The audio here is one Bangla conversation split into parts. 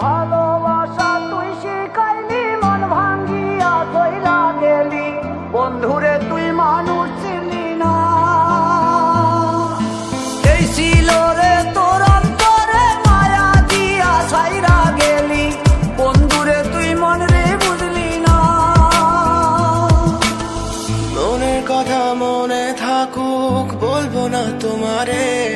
ভালোবাসা তুই শিখাইলি, মন ভাঙ্গিয়া তৈলা গেলি। বন্ধুরে, তুই মানুষ চিনলি না। এই ছিল রে দিয়া ছাইরা গেলি। বন্ধুরে, তুই মন রে বুঝলি না। মনের কথা মনে থাকুক, বলব না তোমারে।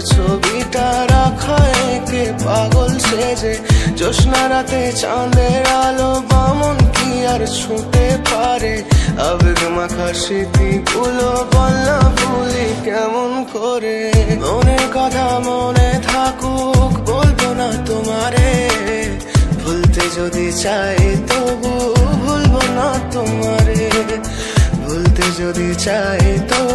ছবিটা রাখা একে, পাগল সেজে। জ্যোৎস্না রাতে চাঁদের আলো, বামন কি আর ছুঁতে পারে? আবেগ মাখা স্মৃতিগুলো বলনা ভুলি কেমন করে? মনের কথা মনে থাকুক, বলব না তোমারে। ভুলতে যদি চাই তবু ভুলবো না তোমারে। ভুলতে যদি চাই তবু